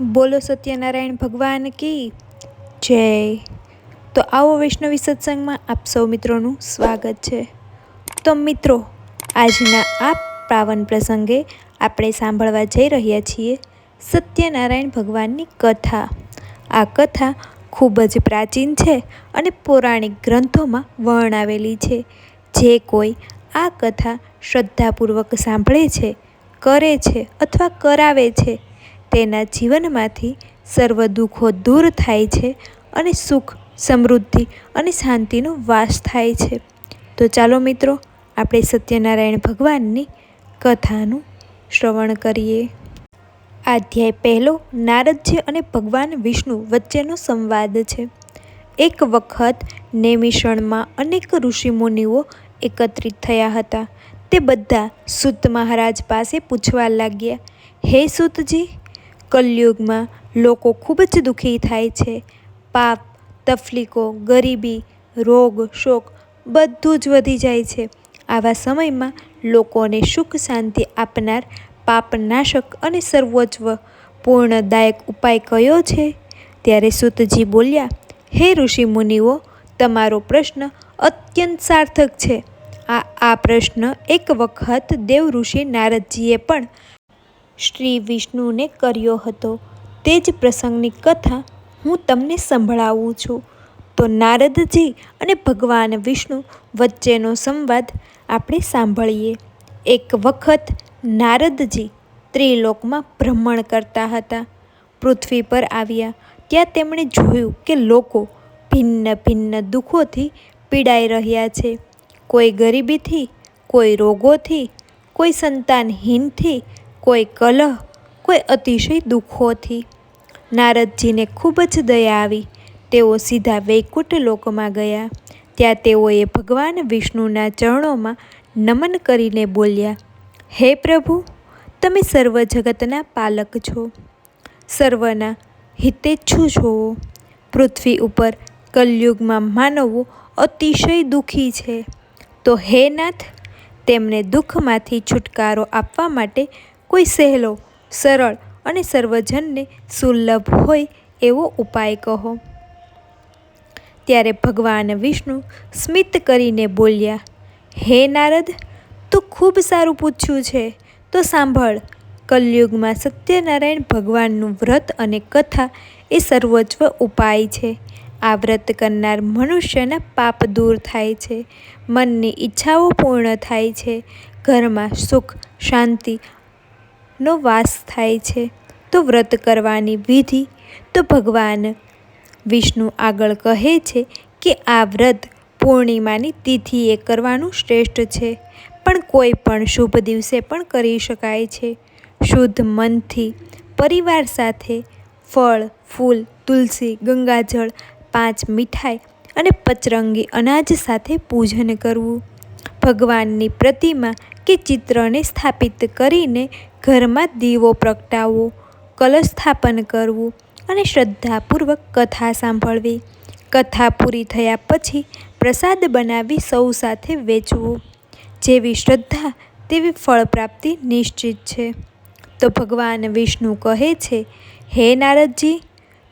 બોલો સત્યનારાયણ ભગવાન કી જય. તો આવો વૈષ્ણવી સત્સંગમાં આપ સૌ મિત્રોનું સ્વાગત છે. તો મિત્રો, આજના આ પાવન પ્રસંગે આપણે સાંભળવા જઈ રહ્યા છીએ સત્યનારાયણ ભગવાનની કથા. આ કથા ખૂબ જ પ્રાચીન છે અને પૌરાણિક ગ્રંથોમાં વર્ણવેલી છે. જે કોઈ આ કથા શ્રદ્ધાપૂર્વક સાંભળે છે, કરે છે અથવા કરાવે છે તેના જીવનમાંથી સર્વ દુઃખો દૂર થાય છે અને સુખ, સમૃદ્ધિ અને શાંતિનો વાસ થાય છે. તો ચાલો મિત્રો, આપણે સત્યનારાયણ ભગવાનની કથાનું શ્રવણ કરીએ. અધ્યાય પહેલો, નારદજી અને ભગવાન વિષ્ણુ વચ્ચેનો સંવાદ છે. એક વખત નેમિષણમાં અનેક ઋષિમુનિઓ એકત્રિત થયા હતા. તે બધા સુત મહારાજ પાસે પૂછવા લાગ્યા, હે સૂતજી કલયુગમાં લોકો ખૂબ જ દુઃખી થાય છે. પાપ, તફલીકો, ગરીબી, રોગ, શોક બધું જ વધી જાય છે. આવા સમયમાં લોકોને સુખ શાંતિ આપનાર પાપનાશક અને સર્વોચ્ચ પૂર્ણદાયક ઉપાય કયો છે? ત્યારે સુતજી બોલ્યા, હે ઋષિ મુનિઓ, તમારો પ્રશ્ન અત્યંત સાર્થક છે. આ આ પ્રશ્ન એક વખત દેવ ઋષિ નારદજીએ પણ શ્રી વિષ્ણુને કર્યો હતો. તે જ પ્રસંગની કથા હું તમને સંભળાવું છું. તો નારદજી અને ભગવાન વિષ્ણુ વચ્ચેનો સંવાદ આપણે સાંભળીએ. એક વખત નારદજી ત્રિલોકમાં ભ્રમણ કરતા હતા. પૃથ્વી પર આવ્યા ત્યાં તેમણે જોયું કે લોકો ભિન્ન ભિન્ન દુઃખોથી પીડાઈ રહ્યા છે. કોઈ ગરીબીથી, કોઈ રોગોથી, કોઈ સંતાનહીનથી કોઈ કલહ, કોઈ અતિશય દુઃખોથી. નારદજીને ખૂબ જ દયા આવી. તેઓ સીધા વૈકુંઠ લોકમાં ગયા. ત્યાં તેઓએ ભગવાન વિષ્ણુના ચરણોમાં નમન કરીને બોલ્યા, હે પ્રભુ, તમે સર્વ જગતના પાલક છો. સર્વના હિતેચ્છુ છો. પૃથ્વી ઉપર કલયુગમાં માનવો અતિશય દુઃખી છે. તો હે નાથ, તેમને દુઃખમાંથી છુટકારો આપવા માટે કોઈ સહેલો, સરળ અને સર્વજનને સુલભ હોય એવો ઉપાય કહો. ત્યારે ભગવાન વિષ્ણુ સ્મિત કરીને બોલ્યા, હે નારદ, તું ખૂબ સારું પૂછ્યું છે. તો સાંભળ, કલયુગમાં સત્યનારાયણ ભગવાનનું વ્રત અને કથા એ સર્વોચ્ચ ઉપાય છે. આ વ્રત કરનાર મનુષ્યના પાપ દૂર થાય છે. મનની ઈચ્છાઓ પૂર્ણ થાય છે. ઘરમાં સુખ, શાંતિ નો વાસ થાય છે. તો વ્રત કરવાની વિધિ તો ભગવાન વિષ્ણુ આગળ કહે છે કે આ વ્રત પૂર્ણિમાની તિથિએ કરવાનું શ્રેષ્ઠ છે. પણ કોઈ પણ શુભ દિવસે પણ કરી શકાય છે. શુદ્ધ મનથી પરિવાર સાથે ફળ, ફૂલ, તુલસી, ગંગાજળ, પાંચ મીઠાઈ અને પચરંગી અનાજ સાથે પૂજન કરવું. ભગવાનની પ્રતિમા કે ચિત્રને સ્થાપિત કરીને ઘરમાં દીવો પ્રગટાવવો, કલશ સ્થાપન કરવું અને શ્રદ્ધાપૂર્વક કથા સાંભળવી. કથા પૂરી થયા પછી પ્રસાદ બનાવી સૌ સાથે વેચવું. જેવી શ્રદ્ધા, તેવી ફળ પ્રાપ્તિ નિશ્ચિત છે. તો ભગવાન વિષ્ણુ કહે છે, હે નારદજી,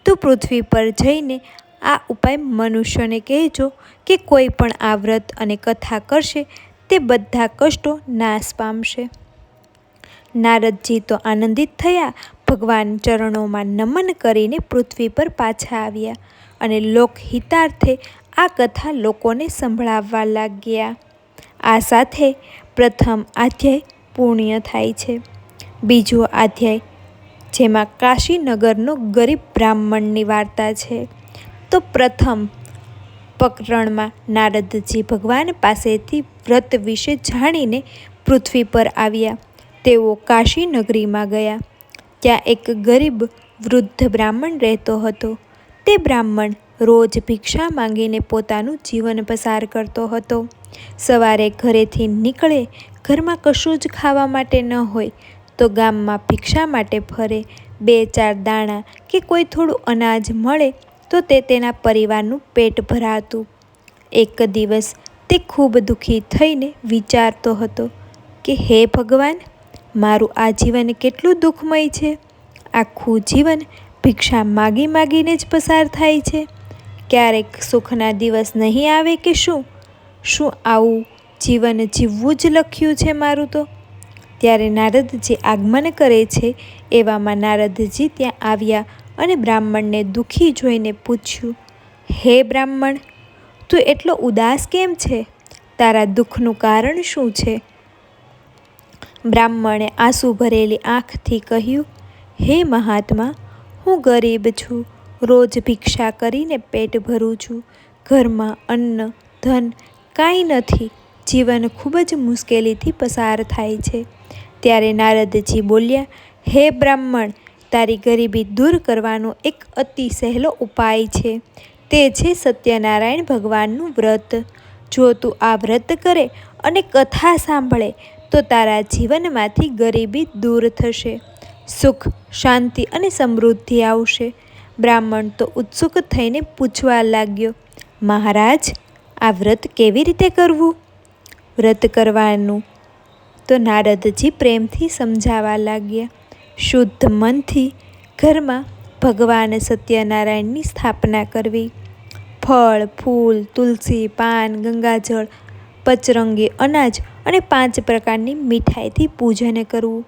તું પૃથ્વી પર જઈને આ ઉપાય મનુષ્યને કહેજો કે કોઈ પણ આ વ્રત અને કથા કરશે, તે બધા કષ્ટો નાશ પામશે. નારદજી તો આનંદિત થયા. ભગવાન ચરણોમાં નમન કરીને પૃથ્વી પર પાછા આવ્યા અને લોકહિતાર્થે આ કથા લોકોને સંભળાવવા લાગ્યા. આ સાથે પ્રથમ અધ્યાય પૂર્ણ થાય છે. બીજો અધ્યાય, જેમાં કાશીનગરનો ગરીબ બ્રાહ્મણની વાર્તા છે. તો પ્રથમ પ્રકરણમાં નારદજી ભગવાન પાસેથી વ્રત વિશે જાણીને પૃથ્વી પર આવ્યા. તેઓ કાશી નગરીમાં ગયા. ત્યાં એક ગરીબ વૃદ્ધ બ્રાહ્મણ રહેતો હતો. તે બ્રાહ્મણ રોજ ભિક્ષા માંગીને પોતાનું જીવન પસાર કરતો હતો. સવારે ઘરેથી નીકળે, ઘરમાં કશું જ ખાવા માટે ન હોય, તો ગામમાં ભિક્ષા માટે ફરે. બે ચાર દાણા કે કોઈ થોડું અનાજ મળે, તો તે તેના પરિવારનું પેટ ભરાતું. એક દિવસ તે ખૂબ દુઃખી થઈને વિચારતો હતો કે, હે ભગવાન મારું આ જીવન કેટલું દુઃખમય છે? આખું જીવન ભિક્ષા માગી માગીને જ પસાર થાય છે. ક્યારેક સુખના દિવસ નહીં આવે કે શું? શું આવું જીવન જીવવું જ લખ્યું છે મારું તો? ત્યારે નારદજી આગમન કરે છે. એવામાં નારદજી ત્યાં આવ્યા અને બ્રાહ્મણને દુઃખી જોઈને પૂછ્યું, હે બ્રાહ્મણ, તું એટલો ઉદાસ કેમ છે? તારા દુઃખનું કારણ શું છે? બ્રાહ્મણે આંસુ ભરેલી આંખથી કહ્યું, હે મહાત્મા, હું ગરીબ છું. રોજ ભિક્ષા કરીને પેટ ભરું છું. ઘરમાં અન્ન, ધન કાંઈ નથી. જીવન ખૂબ જ મુશ્કેલીથી પસાર થાય છે. ત્યારે નારદજી બોલ્યા, હે બ્રાહ્મણ, તારી ગરીબી દૂર કરવાનો એક અતિ સહેલો ઉપાય છે. તે છે સત્યનારાયણ ભગવાનનું વ્રત. જો તું આ વ્રત કરે અને કથા સાંભળે તો તારા જીવનમાંથી ગરીબી દૂર થશે. સુખ, શાંતિ અને સમૃદ્ધિ આવશે. બ્રાહ્મણ તો ઉત્સુક થઈને પૂછવા લાગ્યો, મહારાજ, આ વ્રત કેવી રીતે કરવું? વ્રત કરવાનું. તો નારદજી પ્રેમથી સમજાવવા લાગ્યા, શુદ્ધ મનથી ઘરમાં ભગવાન સત્યનારાયણની સ્થાપના કરવી. ફળ, ફૂલ, તુલસી, પાન, ગંગાજળ, પચરંગી અનાજ અને પાંચ પ્રકારની મીઠાઈથી પૂજન કરવું.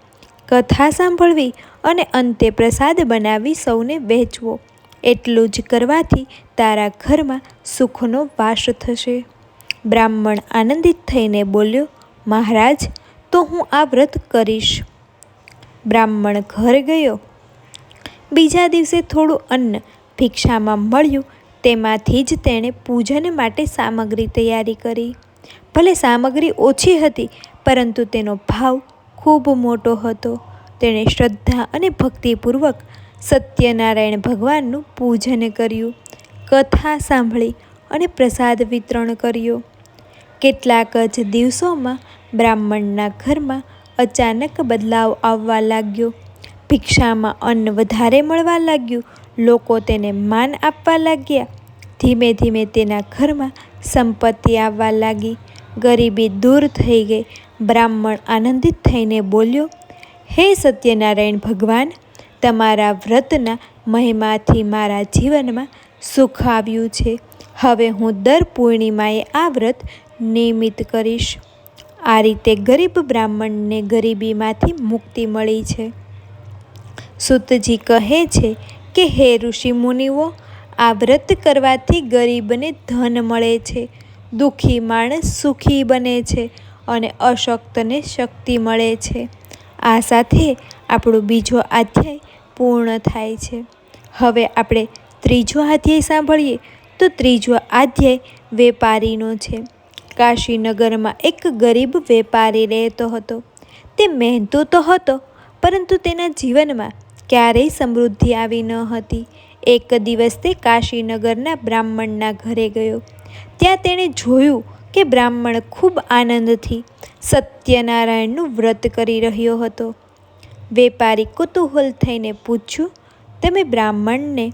કથા સાંભળવી અને અંતે પ્રસાદ બનાવી સૌને વહેંચવો. એટલું જ કરવાથી તારા ઘરમાં સુખનો વાસ થશે. બ્રાહ્મણ આનંદિત થઈને બોલ્યો, મહારાજ, તો હું આ વ્રત કરીશ. બ્રાહ્મણ ઘર ગયો. બીજા દિવસે થોડું અન્ન ભિક્ષામાં મળ્યું, તેમાંથી જ તેણે પૂજન માટે સામગ્રી તૈયારી કરી. ભલે સામગ્રી ઓછી હતી, પરંતુ તેનો ભાવ ખૂબ મોટો હતો. તેણે શ્રદ્ધા અને ભક્તિપૂર્વક સત્યનારાયણ ભગવાનનું પૂજન કર્યું, કથા સાંભળી અને પ્રસાદ વિતરણ કર્યો. કેટલાક જ દિવસોમાં બ્રાહ્મણના ઘરમાં અચાનક બદલાવ આવવા લાગ્યો. ભિક્ષામાં અન્ન વધારે મળવા લાગ્યું, લોકો તેને માન આપવા લાગ્યા. ધીમે ધીમે તેના ઘરમાં સંપત્તિ આવવા લાગી. ગરીબી દૂર થઈ ગઈ. બ્રાહ્મણ આનંદિત થઈને બોલ્યો, હે સત્યનારાયણ ભગવાન, તમારા વ્રતના મહિમાથી મારા જીવનમાં સુખ આવ્યું છે. હવે હું દર પૂર્ણિમાએ આ વ્રત નિયમિત કરીશ. આ રીતે ગરીબ બ્રાહ્મણને ગરીબીમાંથી મુક્તિ મળી છે. સુતજી કહે છે કે, હે ઋષિ મુનિઓ આ વ્રત કરવાથી ગરીબને ધન મળે છે. દુઃખી માણસ સુખી બને છે અને અશક્તને શક્તિ મળે છે. આ સાથે આપણો બીજો અધ્યાય પૂર્ણ થાય છે. હવે આપણે ત્રીજો અધ્યાય સાંભળીએ તો ત્રીજો અધ્યાય વેપારીનો છે. કાશીનગરમાં એક ગરીબ વેપારી રહેતો હતો. તે મહેનતો તો હતો, પરંતુ તેના જીવનમાં ક્યારેય સમૃદ્ધિ આવી ન હતી. એક દિવસ તે કાશીનગરના બ્રાહ્મણના ઘરે ગયો. ત્યાં તેણે જોયું કે બ્રાહ્મણ ખૂબ આનંદથી સત્યનારાયણનું વ્રત કરી રહ્યો હતો. વેપારી કુતૂહલ થઈને પૂછ્યું, તમે બ્રાહ્મણને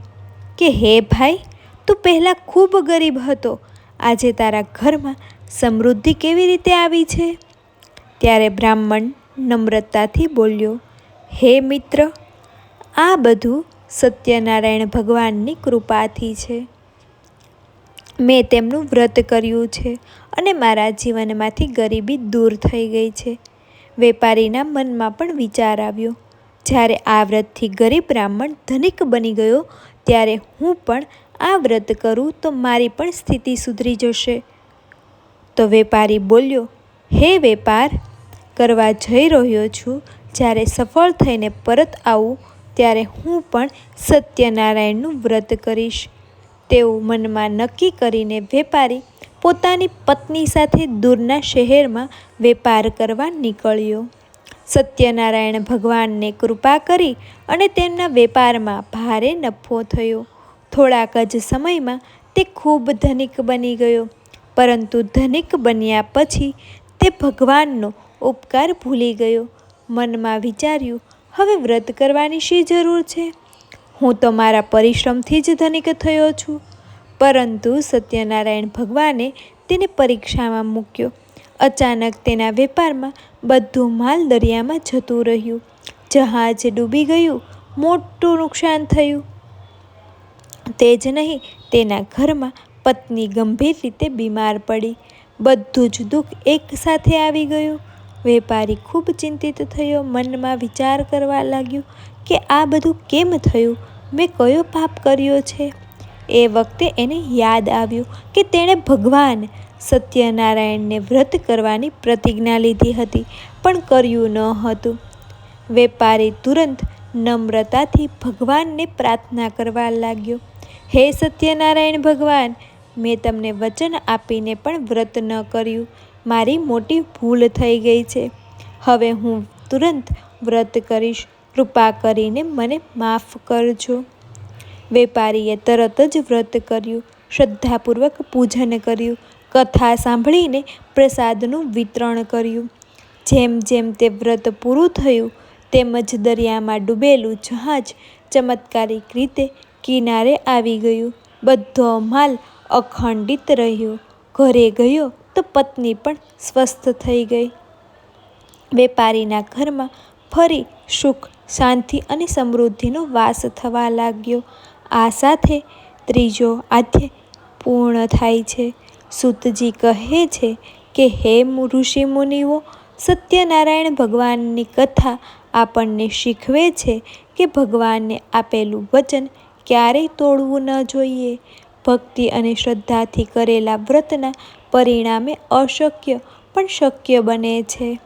કે હે ભાઈ, તું પહેલાં ખૂબ ગરીબ હતો, આજે તારા ઘરમાં સમૃદ્ધિ કેવી રીતે આવી છે? ત્યારે બ્રાહ્મણ નમ્રતાથી બોલ્યો, હે મિત્ર, આ બધું સત્યનારાયણ ભગવાનની કૃપાથી છે. મેં તેમનું વ્રત કર્યું છે અને મારા જીવનમાંથી ગરીબી દૂર થઈ ગઈ છે. વેપારીના મનમાં પણ વિચાર આવ્યો, જ્યારે આ વ્રતથી ગરીબ બ્રાહ્મણ ધનિક બની ગયો, ત્યારે હું પણ આ વ્રત કરું તો મારી પણ સ્થિતિ સુધરી જશે. તો વેપારી બોલ્યો, હે વેપાર, કરવા જઈ રહ્યો છું, જ્યારે સફળ થઈને પરત આવું, ત્યારે હું પણ સત્યનારાયણનું વ્રત કરીશ. તેવું મનમાં નક્કી કરીને વેપારી પોતાની પત્ની સાથે દૂરના શહેરમાં વેપાર કરવા નીકળ્યો. સત્યનારાયણ ભગવાનને કૃપા કરી અને તેમના વેપારમાં ભારે નફો થયો. થોડાક જ સમયમાં તે ખૂબ ધનિક બની ગયો, પરંતુ ધનિક બન્યા પછી તે ભગવાનનો ઉપકાર ભૂલી ગયો. મનમાં વિચાર્યું, હવે વ્રત કરવાની શી જરૂર છે? હું તો મારા પરિશ્રમથી જ ધનિક થયો છું. પરંતુ સત્યનારાયણ ભગવાને તેને પરીક્ષામાં મૂક્યો. અચાનક તેના વેપારમાં બધું માલ દરિયામાં જતું રહ્યું. જહાજ ડૂબી ગયું, મોટું નુકસાન થયું. તે જ નહીં, તેના ઘરમાં પત્ની ગંભીર રીતે બીમાર પડી. બધું જ દુઃખ એકસાથે આવી ગયું. વેપારી ખૂબ ચિંતિત થયો, મનમાં વિચાર કરવા લાગ્યો કે આ બધું કેમ થયું? મેં કયો પાપ કર્યો છે? એ વખતે એને યાદ આવ્યું કે તેણે ભગવાન સત્યનારાયણને વ્રત કરવાની પ્રતિજ્ઞા લીધી હતી, પણ કર્યું ન હતું. વેપારી તુરંત નમ્રતાથી ભગવાનને પ્રાર્થના કરવા લાગ્યો, હે સત્યનારાયણ ભગવાન, મેં તમને વચન આપીને પણ વ્રત ન કર્યું. મારી મોટી ભૂલ થઈ ગઈ છે. હવે હું તુરંત વ્રત કરીશ. કૃપા કરીને મને માફ કરજો. વેપારીએ તરત જ વ્રત કર્યું, શ્રદ્ધાપૂર્વક પૂજન કર્યું, કથા સાંભળીને પ્રસાદનું વિતરણ કર્યું. જેમ જેમ તે વ્રત પૂરું થયું, તેમજ દરિયામાં ડૂબેલું જહાજ ચમત્કારિક રીતે કિનારે આવી ગયું. બધો માલ અખંડિત રહ્યો. ઘરે ગયો તો પત્ની પણ સ્વસ્થ થઈ ગઈ. વેપારીના ઘરમાં ફરી સુખ શાંતિ અને સમૃદ્ધિનો વાસ થવા લાગ્યો. આ સાથે ત્રીજો આધ્ય પૂર્ણ થાય છે. સુતજી કહે છે કે, હે ઋષિ મુનિઓ, સત્યનારાયણ ભગવાનની કથા આપણને શીખવે છે કે ભગવાનને આપેલું વચન ક્યારેય તોડવું ન જોઈએ. ભક્તિ અને શ્રદ્ધાથી કરેલા વ્રતના પરિણામે અશક્ય પણ શક્ય બને છે.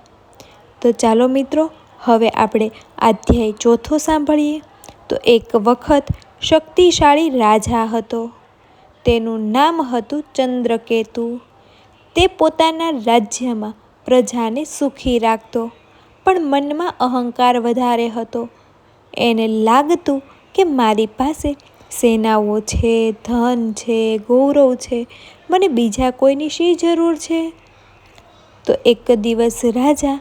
તો ચાલો મિત્રો હવે આપણે અધ્યાય ચોથો સાંભળીએ. તો એક વખત શક્તિશાળી રાજા હતો. તેનું નામ હતું ચંદ્રકેતુ. તે પોતાના રાજ્યમાં પ્રજાને સુખી રાખતો, પણ મનમાં અહંકાર વધારે હતો. એને લાગતું કે મારી પાસે સેનાઓ છે, ધન છે, ગૌરવ છે, મને બીજા કોઈની શી જરૂર છે? તો એક દિવસ રાજા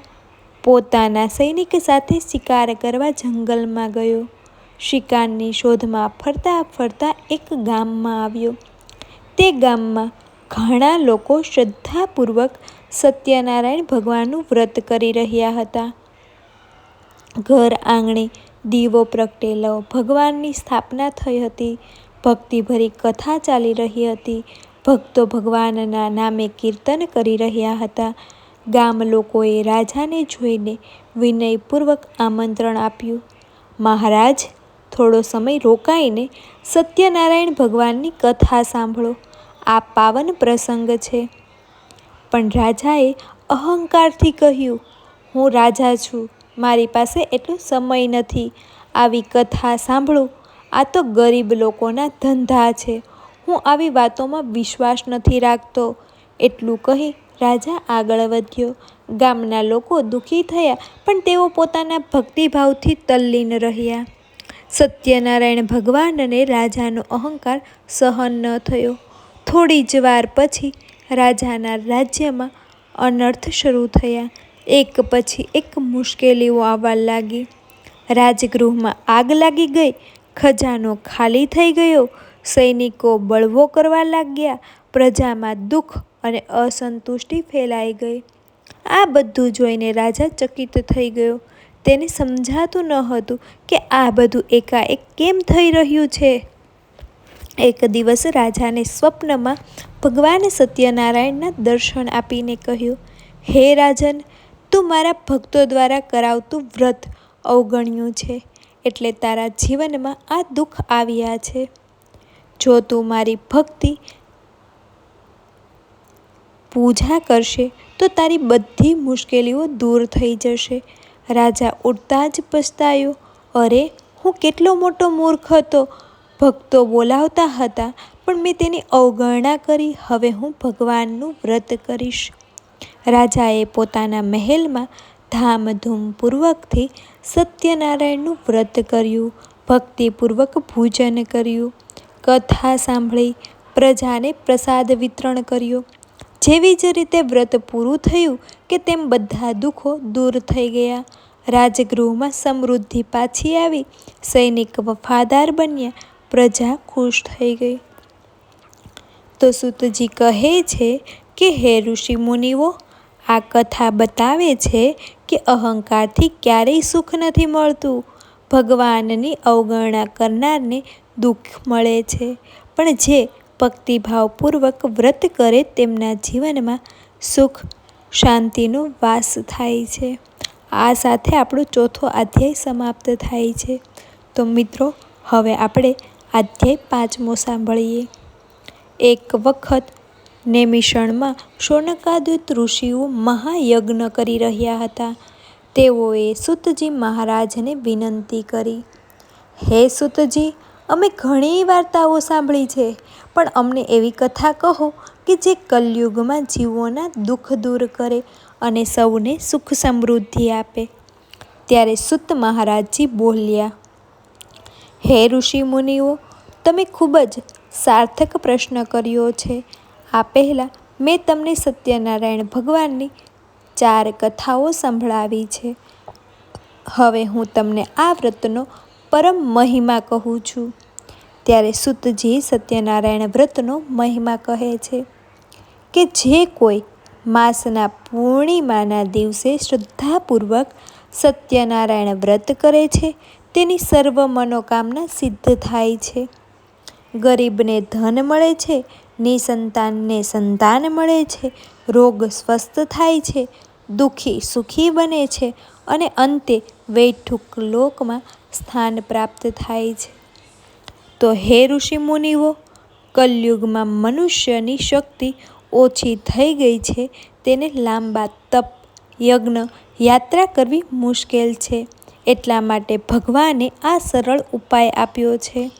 પોતાના સૈનિક સાથે શિકાર કરવા જંગલમાં ગયો. શિકારની શોધમાં ફરતા ફરતા એક ગામમાં આવ્યો. તે ગામમાં ઘણા લોકો શ્રદ્ધાપૂર્વક સત્યનારાયણ ભગવાનનું વ્રત કરી રહ્યા હતા. ઘર આંગણે દીવો પ્રગટેલો, ભગવાનની સ્થાપના થઈ હતી. ભક્તિભરી કથા ચાલી રહી હતી. ભક્તો ભગવાનના નામે કીર્તન કરી રહ્યા હતા. ગામ લોકોએ રાજાને જોઈને વિનયપૂર્વક આમંત્રણ આપ્યું. મહારાજ, થોડો સમય રોકાઈને સત્યનારાયણ ભગવાનની કથા સાંભળો. આ પાવન પ્રસંગ છે. પણ રાજાએ અહંકારથી કહ્યું, હું રાજા છું. મારી પાસે એટલો સમય નથી. આવી કથા સાંભળું. આ તો ગરીબ લોકોના ધંધા છે. હું આવી વાતોમાં વિશ્વાસ નથી રાખતો. એટલું કહી રાજા આગળ વધ્યો. ગામના લોકો દુઃખી થયા, પણ તેઓ પોતાના ભક્તિભાવથી તલ્લીન રહ્યા. સત્યનારાયણ ભગવાનને રાજાનો અહંકાર સહન ન થયો. થોડી જ વાર પછી રાજાના રાજ્યમાં અનર્થ શરૂ થયા. એક પછી એક મુશ્કેલીઓ આવવા લાગી. રાજગૃહમાં આગ લાગી ગઈ, ખજાનો ખાલી થઈ ગયો, સૈનિકો બળવો કરવા લાગ્યા, પ્રજામાં દુઃખ અને અસંતુષ્ટિ ફેલાઈ ગઈ. આ બધું જોઈને રાજા ચકિત થઈ ગયો. તેને સમજાતું ન હતું કે આ બધું એકાએક કેમ થઈ રહ્યું છે. એક દિવસ રાજાને સ્વપ્નમાં ભગવાન સત્યનારાયણના દર્શન આપીને કહ્યું, હે રાજન, તું મારા ભક્તો દ્વારા કરાવતું વ્રત અવગણ્યું છે, એટલે તારા જીવનમાં આ દુઃખ આવ્યા છે. જો તું મારી ભક્તિ પૂજા કરશે તો તારી બધી મુશ્કેલીઓ દૂર થઈ જશે. રાજા ઉઠતા જ પછતાયો અરે, હું કેટલો મોટો મૂર્ખ હતો. ભક્તો બોલાવતા હતા, પણ મેં તેની અવગણના કરી, હવે હું ભગવાનનું વ્રત કરીશ. રાજાએ પોતાના મહેલમાં ધામધૂમપૂર્વકથી સત્યનારાયણનું વ્રત કર્યું, ભક્તિપૂર્વક ભોજન કર્યું, કથા સાંભળી, પ્રજાને પ્રસાદ વિતરણ કર્યો જેવી જ રીતે વ્રત પૂરું થયું કે તેમ બધા દુઃખો દૂર થઈ ગયા. રાજગૃહમાં સમૃદ્ધિ પાછી આવી, સૈનિક વફાદાર બન્યા, પ્રજા ખુશ થઈ ગઈ. તો સુતજી કહે છે કે, હે ઋષિ મુનિઓ, આ કથા બતાવે છે કે અહંકારથી ક્યારેય સુખ નથી મળતું. ભગવાનની અવગણના કરનારને દુઃખ મળે છે. પણ જે ભક્તિભાવપૂર્વક વ્રત કરે તેમના જીવનમાં સુખ શાંતિનો વાસ થાય છે. આ સાથે આપણો ચોથો અધ્યાય સમાપ્ત થાય છે. તો મિત્રો, હવે આપણે અધ્યાય પાંચમો સાંભળીએ. એક વખત નેમિષણમાં શૌનકાદિત ઋષિઓ મહાયજ્ઞ કરી રહ્યા હતા. તેઓએ સુતજી મહારાજને વિનંતી કરી, હે સુતજી, અમે ઘણી વાર્તાઓ સાંભળી છે. પણ અમને એવી કથા કહો કે જે કલયુગમાં જીવોના દુઃખ દૂર કરે અને સૌને સુખ સમૃદ્ધિ આપે. ત્યારે સુત મહારાજજી બોલ્યા, હે ઋષિ મુનિઓ, તમે ખૂબ જ સાર્થક પ્રશ્ન કર્યો છે. આ પહેલાં મેં તમને સત્યનારાયણ ભગવાનની ચાર કથાઓ સંભળાવી છે. હવે હું તમને આ વ્રતનો પરમ મહિમા કહું છું. ત્યારે સુતજી સત્યનારાયણ વ્રતનો મહિમા કહે છે કે જે કોઈ માસના પૂર્ણિમાના દિવસે શ્રદ્ધાપૂર્વક સત્યનારાયણ વ્રત કરે છે, તેની સર્વ મનોકામના સિદ્ધ થાય છે. ગરીબને ધન મળે છે, નિસંતાનને સંતાન મળે છે, રોગ સ્વસ્થ થાય છે, દુઃખી સુખી બને છે અને અંતે વૈઠુક લોકમાં સ્થાન પ્રાપ્ત થાય છે. તો હે ઋષિ મુનિઓ, કલયુગમાં મનુષ્યની શક્તિ ઓછી થઈ ગઈ છે, તેને લાંબા તપ, યજ્ઞ, યાત્રા કરવી મુશ્કેલ છે. એટલા માટે ભગવાને આ સરળ ઉપાય આપ્યો છે.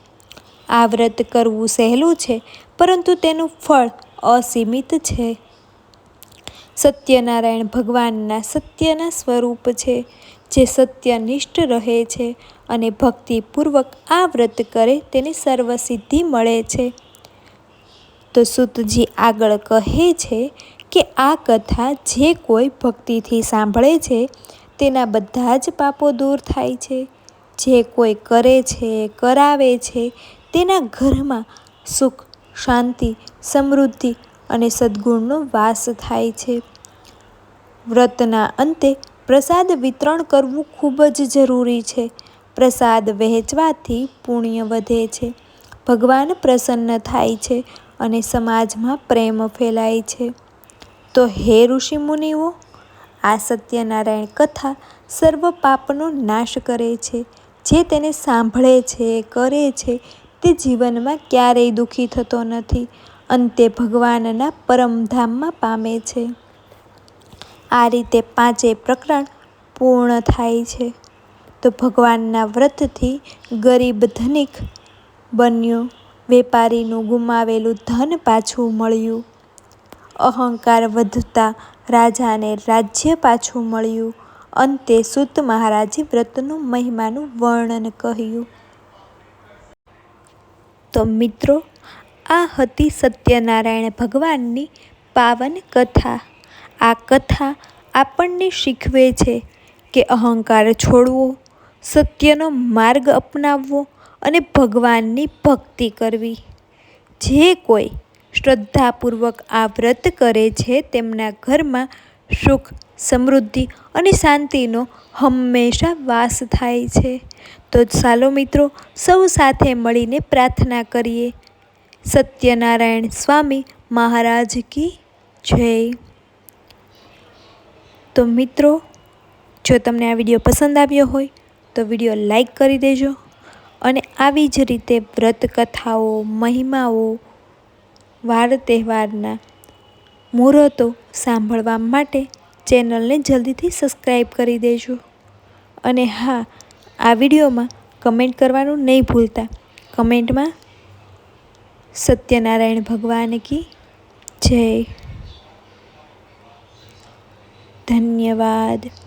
આ વ્રત કરવું સહેલું છે, પરંતુ તેનું ફળ અસીમિત છે. સત્યનારાયણ ભગવાનના સત્યના સ્વરૂપ છે, જે સત્યનિષ્ઠ રહે છે. અને ભક્તિપૂર્વક આ વ્રત કરે તેને સર્વસિદ્ધિ મળે છે. તો સુતજી આગળ કહે છે કે આ કથા જે કોઈ ભક્તિથી સાંભળે છે તેના બધા જ પાપો દૂર થાય છે. જે કોઈ કરે છે, કરાવે છે તેના ઘરમાં સુખ, શાંતિ, સમૃદ્ધિ અને સદ્ગુણનો વાસ થાય છે. વ્રતના અંતે પ્રસાદ વિતરણ કરવું ખૂબ જ જરૂરી છે. પ્રસાદ વહેંચવાથી પુણ્ય વધે છે. ભગવાન પ્રસન્ન થાય છે અને સમાજમાં પ્રેમ ફેલાય છે. તો હે ઋષિ મુનિઓ, આ સત્યનારાયણ કથા સર્વ પાપનો નાશ કરે છે. જે તેને સાંભળે છે, કરે છે, તે જીવનમાં ક્યારેય દુઃખી થતો નથી. અંતે ભગવાનના પરમધામમાં પામે છે. આ રીતે પાંચેય પ્રકરણ પૂર્ણ થાય છે. તો ભગવાનના વ્રતથી ગરીબ ધનિક બન્યો. વેપારીનું ગુમાવેલું ધન પાછું મળ્યું. અહંકાર વધતા રાજાને રાજ્ય પાછું મળ્યું. અંતે સુત મહારાજે વ્રતનું મહિમાનું વર્ણન કહ્યું. તો મિત્રો, આ હતી સત્યનારાયણ ભગવાનની પાવન કથા. આ કથા આપણને શીખવે છે કે અહંકાર છોડવો સત્યનો માર્ગ અપનાવવો અને ભગવાનની ભક્તિ કરવી. જે કોઈ શ્રદ્ધાપૂર્વક આ વ્રત કરે છે, તેમના ઘરમાં સુખ, સમૃદ્ધિ અને શાંતિનો હંમેશા વાસ થાય છે. તો ચાલો મિત્રો, સૌ સાથે મળીને પ્રાર્થના કરીએ. સત્યનારાયણ સ્વામી મહારાજ કી જય. તો મિત્રો, જો તમને આ વીડિયો પસંદ આવ્યો હોય તો વીડિયો લાઈક કરી દેજો અને આવી જ રીતે વ્રત કથાઓ મહિમાઓ, વાર તહેવારના મુહૂર્તો સાંભળવા માટે ચેનલને જલ્દીથી સબસ્ક્રાઈબ કરી દેજો. અને હા, આ વિડીયોમાં કમેન્ટ કરવાનું નહીં ભૂલતા. કમેન્ટમાં સત્યનારાયણ ભગવાન કી જય. ધન્યવાદ.